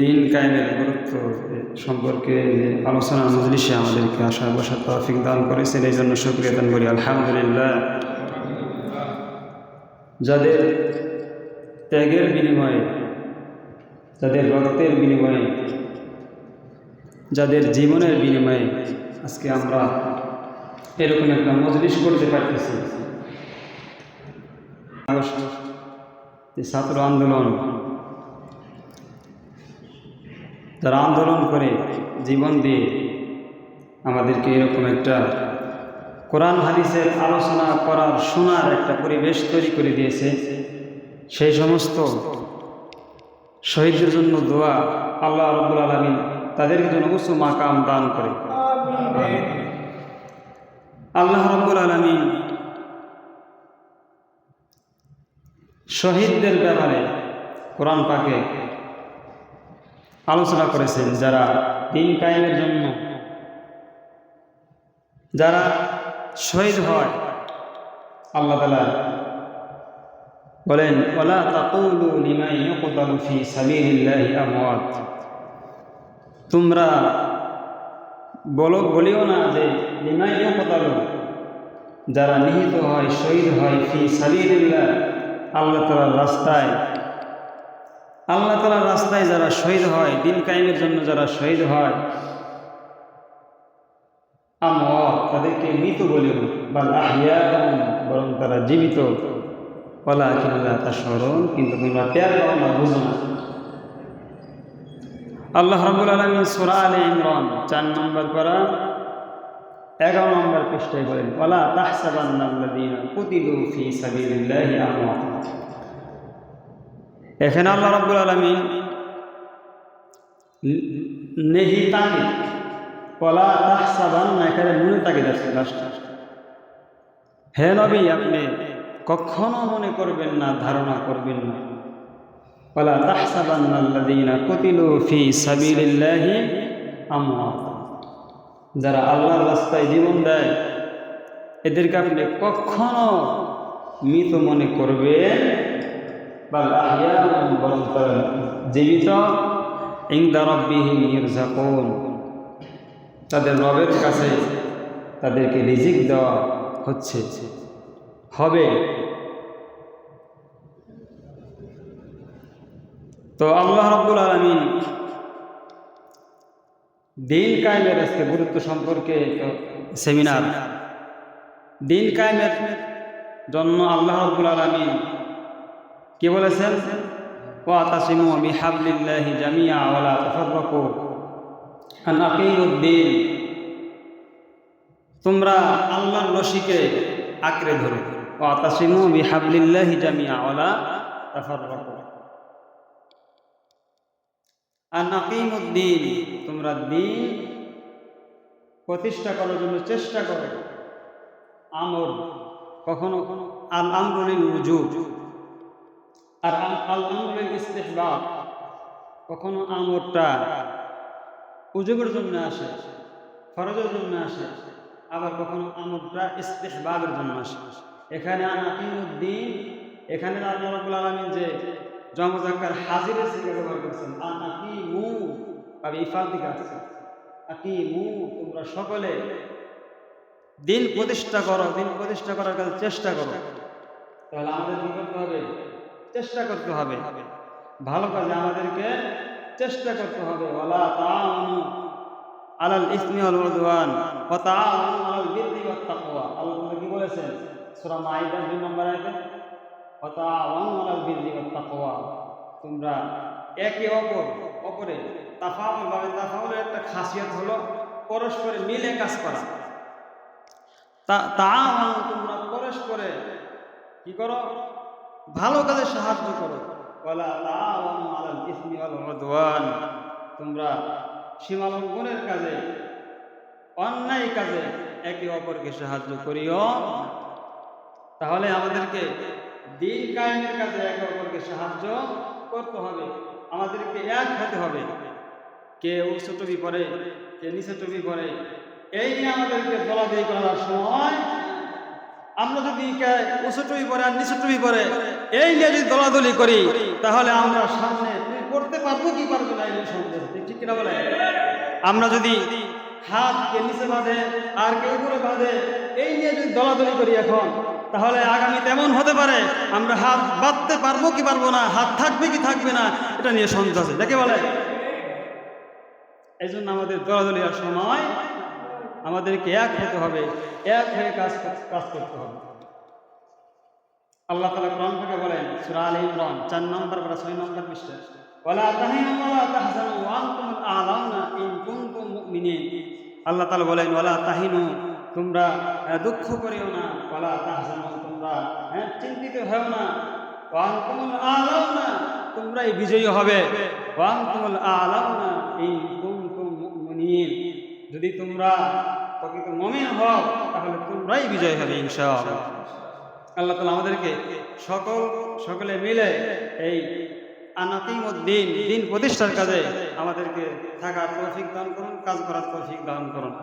দিন কায়েমের গুরুত্ব সম্পর্কে আলোচনা মজলিসে আমাদেরকে আশা বসা তৌফিক দান করেছেন, এই জন্য শুক্রিয়া দান করি। আলহামদুলিল্লাহ। যাদের ত্যাগের বিনিময়ে, যাদের রক্তের বিনিময়ে, যাদের জীবনের বিনিময়ে আজকে আমরা এরকম একটা মজলিস করতে পারতেছি। ছাত্র আন্দোলন তারা আন্দোলন করে জীবন দিয়ে আমাদেরকে এরকম একটা কোরআন হাদিসের আলোচনা করার শোনার একটা পরিবেশ তৈরি করে দিয়েছে, সেই সমস্ত শহীদদের জন্য দোয়া আল্লাহ রব্বুল আলমিন তাদেরকে জন্য উঁচু মাকাম দান করে। আল্লাহ রব্বুল আলমিন শহীদদের ব্যাপারে কোরআন পাকে আলোচনা করেছেন যারা দিন কায়েমের জন্য, যারা শহীদ হয়, আল্লাহ তালা বলেন, ওলা তাকুলু লিমান ইউকতালু ফি আমওয়াত। তোমরা বলো, বলিও না যে লিমান ইউকতালু যারা নিহিত হয়, শহীদ হয় ফি সাবিলিল্লাহ, আল্লাহ তালার রাস্তায় আল্লাহ তালার রাস্তায় যারা শহীদ হয়, দিন কায়েমের জন্য যারা শহীদ হয় আমওয়াত তাদেরকে মৃত বলিও বা বরং তারা জীবিত। বলা কিংবা তার স্মরণ কিন্তু তোমরা টের পাও বুঝো না। আল্লাহ রবুল আলমী সোরা আলী ইমরান চার নম্বর করা এগারো নম্বর পৃষ্ঠায় বলেন ওলা তাহসাবান্নাল্লাযীনা কুতিলু ফি সাবিলিল্লাহি আমওয়াত এখানে আল্লাহ রাব্বুল আলামিন নেহি তাকিদ ওলা তাহসাবান্না এখানে নুনে তাকিদ আছে হে নবী, আপনি কখনো মনে করবেন না, ধারণা করবেন না। ওলা তাহসাবান্নাল্লাযীনা কুতিলু ফি সাবিলিল্লাহি আমওয়াত। যারা আল্লাহর রাস্তায় জীবন দেয়, এদেরকে আপনি কখনো মৃত মনে করবেন জীবিত ইরজাকুন তাদের রবের কাছে তাদেরকে রিজিক দেওয়া হচ্ছে। হবে। তো আল্লাহ রব্বুল আলমিন দিন কায়েমের আজকে গুরুত্ব সম্পর্কে সেমিনার দিন কায়েমের জন্য আল্লাহ রব্বুল আলমিন কি বলেছেন? ও আতাসিমু বিহাবলিল্লাহি জামিয়া ওয়ালা তাফাররাকু। আন তোমরা আল্লাহর রশিকে আঁকড়ে ধরো। ও আতাসিমু বিহাবলিল্লাহি জামিয়া ওয়ালা আর নাকিমুদ্দিন তোমরা দিন প্রতিষ্ঠা করার জন্য চেষ্টা করো। আমর, কখনো কখনো আল আমরুলিল উজুব আর আল আমরুলিল ইস্তেহবাব, কখনো আমরটা উজুগের জন্য আসে, ফরজের জন্য আসে, আবার কখনো আমরটা ইস্তেহবাবের জন্য আসে। এখানে নাকিমুদ্দিন এখানে আল্লাহ রাব্বুল আলামিন যে জমজাক্কার হাজিরের সিগা ব্যবহার করছেন, আন আকিমু, আর ইফাল দিকে আসছে। আকিমু, তোমরা সকলে দিন প্রতিষ্ঠা করো, দিন প্রতিষ্ঠা করার কাছে চেষ্টা করো। তাহলে আমাদের কি করতে হবে? চেষ্টা করতে হবে। ভালো কাজে আমাদেরকে চেষ্টা করতে হবে। ওয়ালা তাআমু আলাল ইসমি ওয়াল উদওয়ান ওয়া তাআমু আলাল বিররি ওয়াত তাকওয়া। আল্লাহ কি বলেছেন? সূরা মাইদা 2 নম্বর আয়াতে? তোমরা একে অপর, অপরে তাফাউল ভাবে তাফাউলের একটা খাসিয়ত হলো পরস্পরে মিলে কাজ করা। তা তোমরা পরস্পরে কি করো? ভালো কাজে সাহায্য করো। তোমরা সীমালঙ্ঘনের কাজে, অন্যায় কাজে একে অপরকে সাহায্য করিও। তাহলে আমাদেরকে দিন কায়েমের কাজে একে অপরকে সাহায্য করতে হবে। আমাদেরকে এক হতে হবে। কে উচ্চ টুপি পরে, কে নিচে টুপি পরে, এই নিয়ে আমাদেরকে দলাদলি করার সময় আমরা যদি উঁচু টুপি পরে আর নিচু টুপি পরে, এই নিয়ে যদি দলাদলি করি, তাহলে আমরা সামনে করতে পারব কি পারব না এই সন্দেহ। ঠিক কিনা বলে আমরা যদি হাত কে নিচে বাঁধে, আর কে উপরে বাঁধে, এই নিয়ে যদি দলাদলি করি এখন, তাহলে আগামী তেমন হতে পারে, আমরা হাত বাঁধতে পারব কি পারব না, হাত থাকবে কি থাকবে না, এটা নিয়ে সন্দেহ আছে। দেখে বলে এই জন্য আমাদের দলাদলি আর সময় আমাদেরকে এক হতে হবে, এক হয়ে কাজ কাজ করতে হবে। আল্লাহ তালা কোরআন থেকে বলেন, সুরা আল ইমরান, চার নম্বর বা ছয় নম্বর কুনতুম আল্লাহ তাআলা বলেন, ওয়ালা তাহিনু, তোমরা দুঃখ করিও না। ওয়ালা তাহজানু, তোমরা হ্যাঁ চিন্তিত হও না। ওয়া আনতুমুল আ'লাউনা, তোমরাই বিজয়ী হবে। ওয়া আনতুমুল আ'লাউনা ইন কুনতুম মুমিনিন। যদি তোমরা প্রকৃত মমিন হও, তাহলে তোমরাই বিজয় হবে ইনশাআল্লাহ। আল্লাহ তালা আমাদেরকে সকল, সকলে মিলে এই আনাকিমুদ্দিন দিন প্রতিষ্ঠার কাজে আমাদেরকে থাকার তৌফিক দান করুন, কাজ করার তৌফিক দান করুন।